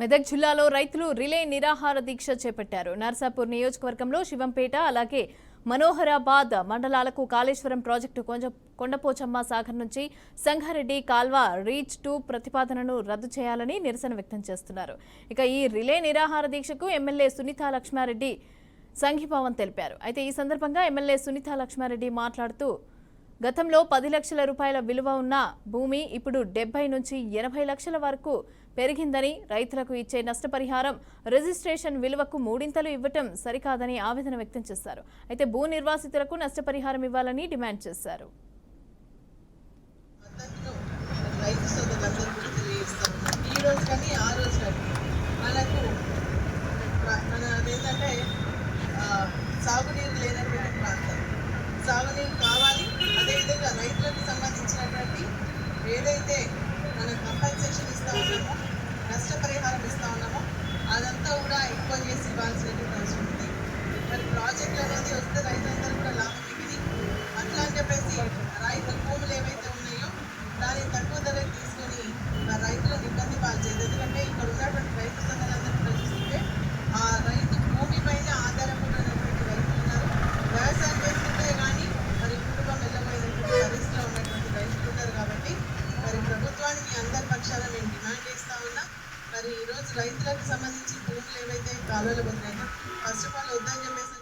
మెదక్ జిల్లాలో రైతులు రిలే నిరాహార దీక్ష చేపట్టారు. నర్సాపూర్ నియోజకవర్గంలో శివంపేట అలాగే మనోహరాబాద్ మండలాలకు కాళేశ్వరం ప్రాజెక్టు కొంచెం కొండపోచమ్మ సాగర్ నుంచి సంగారెడ్డి కాల్వ రీచ్ టూ ప్రతిపాదనను రద్దు చేయాలని నిరసన వ్యక్తం చేస్తున్నారు. ఇక ఈ రిలే నిరాహార దీక్షకు ఎమ్మెల్యే సునీతా లక్ష్మారెడ్డి సంఘీభావం తెలిపారు. అయితే ఈ సందర్భంగా ఎమ్మెల్యే సునీతా లక్ష్మారెడ్డి మాట్లాడుతూ గతంలో పది లక్షల రూపాయల విలువ ఉన్న భూమి ఇప్పుడు డెబ్బై నుంచి ఎనభై లక్షల వరకు పెరిగిందని రైతులకు ఇచ్చే నష్టపరిహారం రిజిస్ట్రేషన్ విలువకు మూడింతలు ఇవ్వటం సరికాదని ఆవేదన వ్యక్తం చేశారు. అయితే భూ నిర్వాసితులకు నష్టపరిహారం ఇవ్వాలని డిమాండ్ చేశారు. సాగునీరు లేనటువంటి ప్రాంతం. సాగునీరు కావాలి ఏదైతే మనం కంపెన్సేషన్ ఇస్తూ ఉన్నామో నష్టపరిహారం ఇస్తా ఉన్నామో అదంతా కూడా ఎక్కువ చేసి ఇవ్వాల్సినటువంటి అవసరం ఉంది. మరి ప్రాజెక్ట్ అనేది వస్తే రైతులందరూ కూడా లాభం మిగిలి అట్లా అని చెప్పేసి మరి ఈరోజు రైతులకు సంబంధించి భూములు ఏవైతే కాలువలు పోతున్నాయో ఫస్ట్ ఆఫ్ ఆల్ వద్దని చెప్పేసి